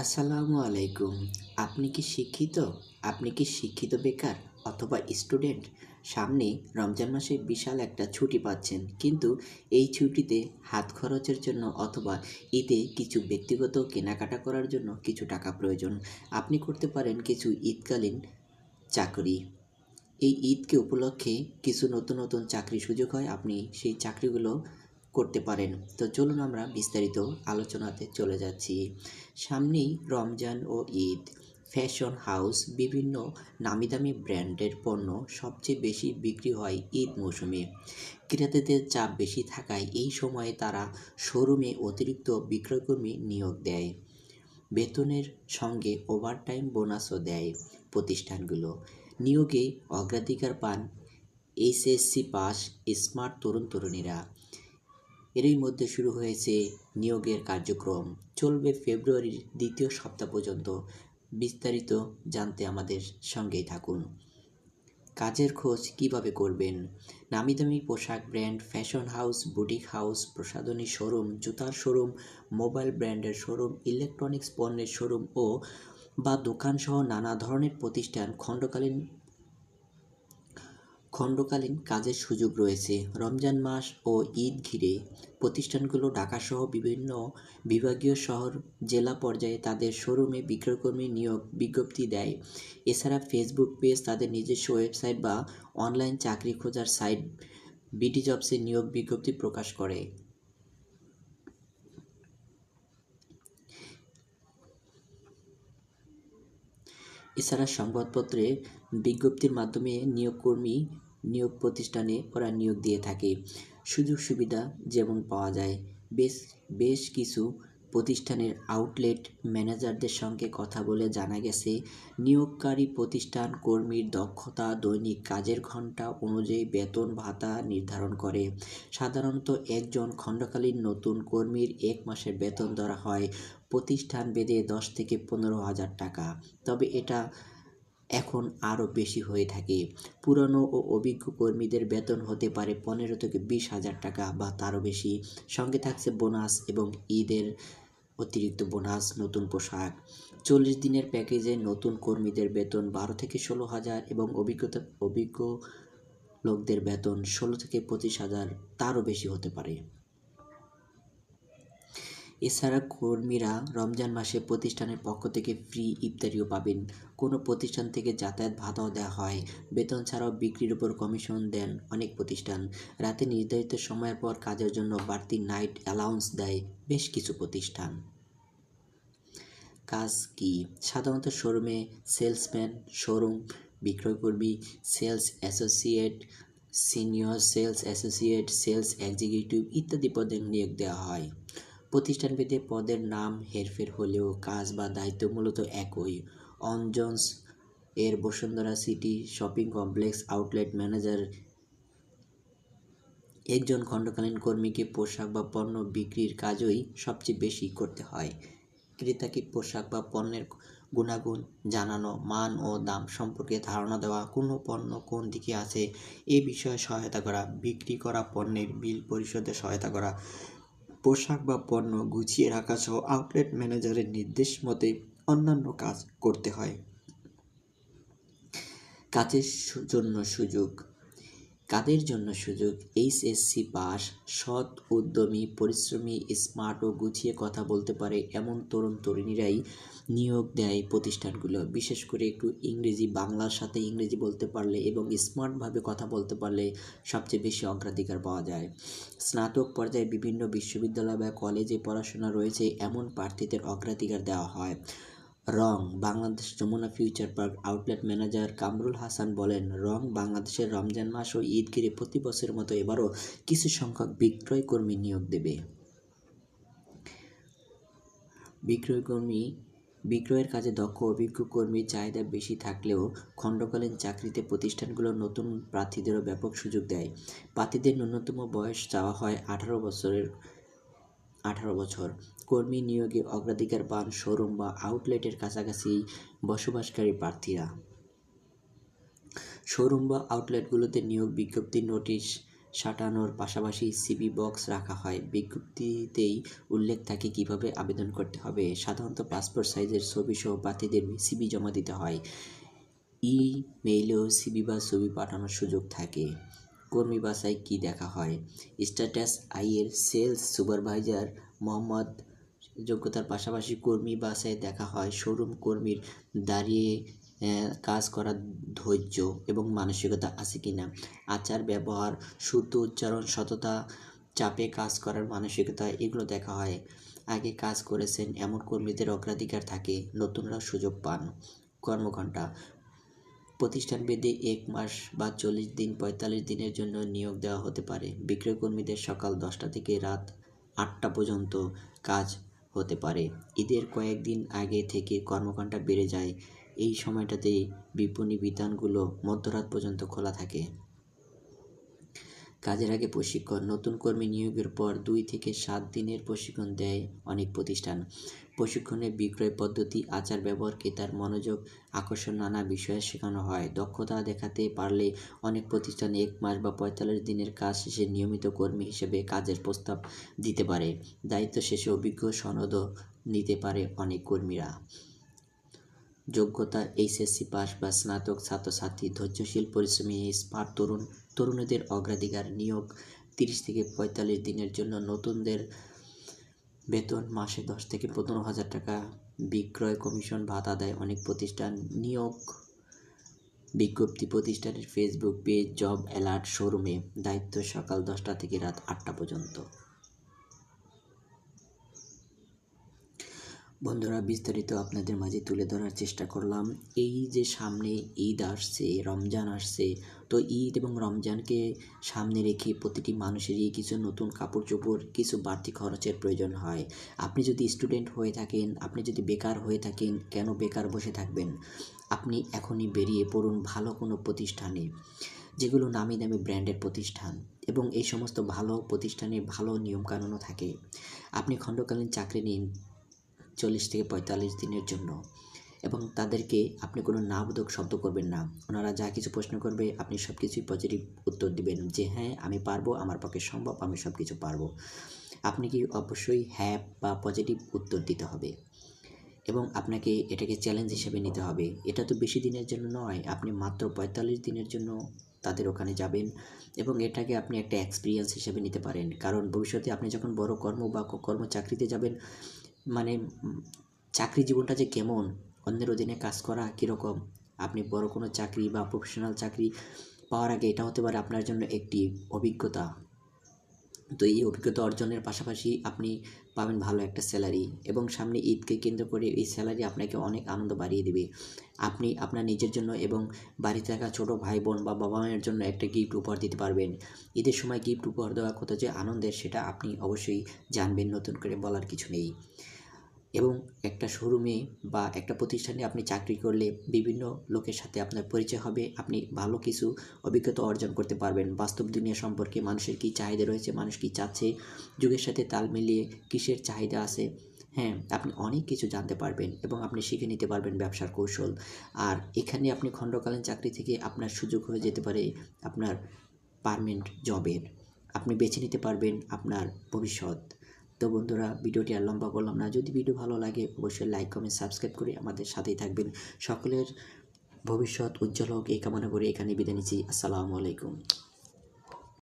আসসালামু আলাইকুম। আপনি কি শিক্ষিত? আপনি কি শিক্ষিত বেকার অথবা স্টুডেন্ট? সামনে রমজান মাসে বিশাল একটা ছুটি পাচ্ছেন। কিন্তু এই ছুটিতে হাত খরচের জন্য অথবা ঈদে কিছু ব্যক্তিগত কেনাকাটা করার জন্য কিছু টাকা প্রয়োজন। আপনি করতে পারেন কিছু ঈদকালীন চাকরি। এই ঈদকে উপলক্ষে কিছু নতুন নতুন চাকরি সুযোগ হয়। আপনি সেই চাকরিগুলো করতে পারেন। তো চলুন আমরা বিস্তারিত আলোচনাতে চলে যাচ্ছি। সামনেই রমজান ও ঈদ। ফ্যাশন হাউস বিভিন্ন নামি দামি ব্র্যান্ডের পণ্য সবচেয়ে বেশি বিক্রি হয় ঈদ মৌসুমে। ক্রেতাদের চাপ বেশি থাকায় এই সময়ে তারা শোরুমে অতিরিক্ত বিক্রয়কর্মী নিয়োগ দেয়। বেতনের সঙ্গে ওভারটাইম বোনাসও দেয় প্রতিষ্ঠানগুলো। নিয়োগে অগ্রাধিকার পান এইচএসসি পাস স্মার্ট তরুণ তরুণীরা এরই মধ্যে শুরু হয়েছে নিয়োগের কার্যক্রম। চলবে ফেব্রুয়ারির দ্বিতীয় সপ্তাহ পর্যন্ত। বিস্তারিত জানতে আমাদের সঙ্গেই থাকুন। কাজের খোঁজ কীভাবে করবেন? নামি দামি পোশাক brand, fashion house, boutique house, প্রসাধনী শোরুম, জুতার শোরুম, মোবাইল ব্র্যান্ডের শোরুম, ইলেকট্রনিক্স পণ্যের শোরুম ও বা দোকানসহ নানা ধরনের প্রতিষ্ঠান খণ্ডকালীন খণ্ডকালীন কাজের সুযোগ রয়েছে। রমজান মাস ও ঈদ ঘিরে প্রতিষ্ঠানগুলো ঢাকাসহ বিভিন্ন বিভাগীয় শহর, জেলা পর্যায়ে তাদের শোরুমে বিক্রয়কর্মী নিয়োগ বিজ্ঞপ্তি দেয়। এছাড়া ফেসবুক পেজ তাদের নিজস্ব ওয়েবসাইট বা অনলাইন চাকরি খোঁজার সাইট বিডি জবসে নিয়োগ বিজ্ঞপ্তি প্রকাশ করে। এছাড়া সংবাদপত্রে বিজ্ঞপ্তির মাধ্যমে নিয়োগকর্মী নিয়োগ প্রতিষ্ঠানে ওরা নিয়োগ দিয়ে থাকে। সুযোগ সুবিধা যেমন পাওয়া যায়। বেশ বেশ কিছু প্রতিষ্ঠানের আউটলেট ম্যানেজারদের সঙ্গে কথা বলে জানা গেছে, নিয়োগকারী প্রতিষ্ঠান কর্মীর দক্ষতা, দৈনিক কাজের ঘণ্টা অনুযায়ী বেতন ভাতা নির্ধারণ করে। সাধারণত একজন খণ্ডকালীন নতুন কর্মীর এক মাসের বেতন ধরা হয়। প্রতিষ্ঠান বেঁধে দশ থেকে পনেরো হাজার টাকা। তবে এটা এখন আরও বেশি হয়ে থাকে। পুরনো ও অভিজ্ঞ কর্মীদের বেতন হতে পারে পনেরো থেকে বিশ হাজার টাকা বা তারও বেশি। সঙ্গে থাকছে বোনাস এবং ঈদের অতিরিক্ত বোনাস, নতুন পোশাক। চল্লিশ দিনের প্যাকেজে নতুন কর্মীদের বেতন বারো থেকে ষোলো হাজার এবং অভিজ্ঞতা, অভিজ্ঞ লোকদের বেতন ষোলো থেকে পঁচিশ হাজার, তারও বেশি হতে পারে। এছাড়া কর্মীরা রমজান মাসে প্রতিষ্ঠানের পক্ষ থেকে ফ্রি ইফতারিও পাবেন। কোনো প্রতিষ্ঠান থেকে যাতায়াত ভাতাও দেওয়া হয়। বেতন ছাড়াও বিক্রির উপর কমিশন দেন অনেক প্রতিষ্ঠান। রাতে নির্ধারিত সময়ের পর কাজের জন্য বাড়তি নাইট অ্যালাউন্স দেয় বেশ কিছু প্রতিষ্ঠান। কাজ কি? সাধারণত শোরুমে salesman, showroom বিক্রয়কর্মী, sales associate, senior sales associate, sales executive ইত্যাদি পদে নিয়োগ দেওয়া হয়। প্রতিষ্ঠানভেদে পদের নাম হেরফের হলেও কাজ বা দায়িত্ব মূলত একই। অনজন্স এর Bashundhara City shopping complex outlet manager একজন খণ্ডকালীন কর্মীকে পোশাক বা পণ্য বিক্রির কাজই সবচেয়ে বেশি করতে হয়। ক্রেতাকে পোশাক বা পণ্যের গুণাগুণ জানানো, মান ও দাম সম্পর্কে ধারণা দেওয়া, কোনো পণ্য কোন দিকে আছে এ বিষয়ে সহায়তা করা, বিক্রি করা পণ্যের বিল পরিশোধে সহায়তা করা পোশাক বা পণ্য গুছিয়ে রাখা সহ আউটলেট ম্যানেজারের নির্দেশ মতে অন্যান্য কাজ করতে হয়। কাজের জন্য সুযোগ কাদের জন্য সুযোগ? এইচএসসি পাস, সৎ, উদ্যমী, পরিশ্রমী, স্মার্ট ও গুছিয়ে কথা বলতে পারে এমন তরুণ তরুণীরাই নিয়োগ দেয় প্রতিষ্ঠানগুলো। বিশেষ করে একটু ইংরেজি, বাংলার সাথে ইংরেজি বলতে পারলে এবং স্মার্টভাবে কথা বলতে পারলে সবচেয়ে বেশি অগ্রাধিকার পাওয়া যায়। স্নাতক পর্যায়ে বিভিন্ন বিশ্ববিদ্যালয় বা কলেজে পড়াশোনা রয়েছে, এমন প্রার্থীদের অগ্রাধিকার দেওয়া হয়। Rang, Bangladesh Jamuna Future Park outlet manager Kamrul Hasan বলেন, রং বাংলাদেশের রমজান মাস ও ঈদ ঘিরে প্রতি বছরের মতো এবারও কিছু সংখ্যক বিক্রয় কর্মী নিয়োগ দেবে। বিক্রয় কর্মী, বিক্রয়ের কাজে দক্ষ অভিজ্ঞ কর্মীর চাহিদা বেশি থাকলেও খণ্ডকালীন চাকরিতে প্রতিষ্ঠানগুলো নতুন প্রার্থীদেরও ব্যাপক সুযোগ দেয়। প্রার্থীদের ন্যূনতম বয়স চাওয়া হয় আঠারো বছরের আঠারো বছর। কর্মী নিয়োগে অগ্রাধিকার পান শোরুম বা আউটলেটের কাছাকাছি বসবাসকারী প্রার্থীরা। শোরুম বা আউটলেটগুলোতে নিয়োগ বিজ্ঞপ্তি নোটিশ সাটানোর পাশাপাশি সিবি বক্স রাখা হয়। বিজ্ঞপ্তিতেই উল্লেখ থাকে কীভাবে আবেদন করতে হবে। সাধারণত পাসপোর্ট সাইজের ছবি সহ প্রার্থীদের সিবি জমা দিতে হয়। ইমেইলেও সিবি বা ছবি পাঠানোর সুযোগ থাকে। কর্মী বাছাই কী দেখা হয়? স্ট্যাটাস আইয়ের সেলস, সুপারভাইজার, মোহাম্মদ যোগ্যতার পাশাপাশি কর্মী বাছাই দেখা হয়। শোরুম কর্মীর দাঁড়িয়ে কাজ করার ধৈর্য এবং মানসিকতা আছে কিনা আচার, ব্যবহার, শুদ্ধ উচ্চারণ, সততা, চাপে কাজ করার মানসিকতা, এগুলো দেখা হয়। আগে কাজ করেছেন, এমন কর্মীদের অগ্রাধিকার থাকে নতুনরা সুযোগ পান। কর্মঘণ্টা প্রতিষ্ঠান বেদে এক মাস বা চল্লিশ দিন, পঁয়তাল্লিশ দিনের জন্য নিয়োগ দেওয়া হতে পারে। বিক্রয়কর্মীদের সকাল দশটা থেকে রাত আটটা পর্যন্ত কাজ হতে পারে। ঈদের কয়েকদিন আগে থেকে কর্মঘণ্টা বেড়ে যায়। এই সময়টাতে বিপণী বিতানগুলো মধ্যরাত পর্যন্ত খোলা থাকে। কাজের আগে প্রশিক্ষণ, নতুন কর্মী নিয়োগের পর দুই থেকে সাত দিনের প্রশিক্ষণ দেয় অনেক প্রতিষ্ঠান। প্রশিক্ষণে বিক্রয় পদ্ধতি, আচার ব্যবহার ক্রেতার মনোযোগ, আকর্ষণ, নানা বিষয়ে শেখানো হয়। দক্ষতা দেখাতে পারলে অনেক প্রতিষ্ঠান এক মাস বা পঁয়তাল্লিশ দিনের কাজ শেষে নিয়মিত কর্মী হিসেবে কাজের প্রস্তাব দিতে পারে। দায়িত্ব শেষে অভিজ্ঞ সনদও নিতে পারে অনেক কর্মীরা। যোগ্যতা, এইচএসসি পাস বা স্নাতক ছাত্রছাত্রী, ধৈর্যশীল পরিশ্রমী, স্মার্ট তরুণ, তরুণীদের অগ্রাধিকার, নিয়োগ, তিরিশ থেকে পঁয়তাল্লিশ দিনের জন্য নতুনদের বেতন মাসে দশ থেকে পনেরো হাজার টাকা। বিক্রয় কমিশন ভাতা দেয় অনেক প্রতিষ্ঠান নিয়োগ। বিজ্ঞপ্তি, প্রতিষ্ঠানের ফেসবুক পেজ, জব অ্যালার্ট শোরুমে। দায়িত্ব সকাল দশটা থেকে রাত আটটা পর্যন্ত। বন্ধুরা, বিস্তারিত আপনাদের মাঝে তুলে ধরার চেষ্টা করলাম। এই যে সামনে ঈদ আসছে, রমজান আসছে, তো ঈদ এবং রমজানকে সামনে রেখে প্রতিটি মানুষেরই কিছু নতুন কাপড় চোপড় কিছু বাড়তি খরচের প্রয়োজন হয়। আপনি যদি স্টুডেন্ট হয়ে থাকেন, আপনি যদি বেকার হয়ে থাকেন, কেন বেকার বসে থাকবেন? আপনি এখনই বেরিয়ে পড়ুন ভালো কোনো প্রতিষ্ঠানে, যেগুলো নামি দামি ব্র্যান্ডের প্রতিষ্ঠান এবং এই সমস্ত ভালো প্রতিষ্ঠানে ভালো নিয়মকানুনও থাকে। আপনি খণ্ডকালীন চাকরি নিন চল্লিশ থেকে পঁয়তাল্লিশ দিনের জন্য। এবং তাদেরকে আপনি কোনো নাবোধক শব্দ করবেন না। ওনারা যা কিছু প্রশ্ন করবে, আপনি সব কিছুই পজিটিভ উত্তর দিবেন যে হ্যাঁ আমি পারব, আমার পক্ষে সম্ভব, আমি সব কিছু পারব। আপনি কি অবশ্যই হ্যাঁ বা পজিটিভ উত্তর দিতে হবে। এবং আপনাকে এটাকে চ্যালেঞ্জ হিসেবে নিতে হবে। এটা তো বেশি দিনের জন্য নয়, আপনি মাত্র পঁয়তাল্লিশ দিনের জন্য তাদের ওখানে যাবেন এবং এটাকে আপনি একটা এক্সপিরিয়েন্স হিসেবে নিতে পারেন। কারণ ভবিষ্যতে আপনি যখন বড় কর্ম বা কর্ম চাকরিতে যাবেন মানে চাকরি জীবনটা যে কেমন, অন্যের অধীনে কাজ করা কীরকম, আপনি বড় কোনো চাকরি বা প্রফেশনাল চাকরি পাওয়ার আগে এটা হতে পারে আপনার জন্য একটি অভিজ্ঞতা। তো এই অভিজ্ঞতা অর্জনের পাশাপাশি আপনি পাবেন ভালো একটা স্যালারি এবং সামনে ঈদকে কেন্দ্র করে এই স্যালারি আপনাকে অনেক আনন্দ বাড়িয়ে দেবে। আপনি আপনার নিজের জন্য এবং বাড়িতে থাকা ছোটো ভাই বোন বা বাবা মায়ের জন্য একটা গিফট উপহার দিতে পারবেন। ঈদের সময় গিফট উপহার দেওয়া কত যে আনন্দের সেটা আপনি অবশ্যই জানবেন, নতুন করে বলার কিছু নেই। এবং একটা শোরুমে বা একটা প্রতিষ্ঠানে আপনি চাকরি করলে বিভিন্ন লোকের সাথে আপনার পরিচয় হবে, আপনি ভালো কিছু অভিজ্ঞতা অর্জন করতে পারবেন। বাস্তব দুনিয়া সম্পর্কে মানুষের কী চাহিদা রয়েছে, মানুষ কী চাচ্ছে, যুগের সাথে তাল মিলিয়ে কিসের চাহিদা আছে হ্যাঁ আপনি অনেক কিছু জানতে পারবেন এবং আপনি শিখে নিতে পারবেন ব্যবসার কৌশল। আর এখানে আপনি খণ্ডকালীন চাকরি থেকে আপনার সুযোগ হয়ে যেতে পারে আপনার পারমানেন্ট জবের আপনি বেছে নিতে পারবেন আপনার ভবিষ্যৎ। তো বন্ধুরা, ভিডিওটি আর লম্বা করলাম না। যদি ভিডিও ভালো লাগে, অবশ্যই লাইক কমেন্ট সাবস্ক্রাইব করে আমাদের সাথেই থাকবেন। সকলের ভবিষ্যৎ উজ্জ্বল হোক, এই কামনা করে এখানে বিদায় নিচ্ছি। আসসালামু আলাইকুম।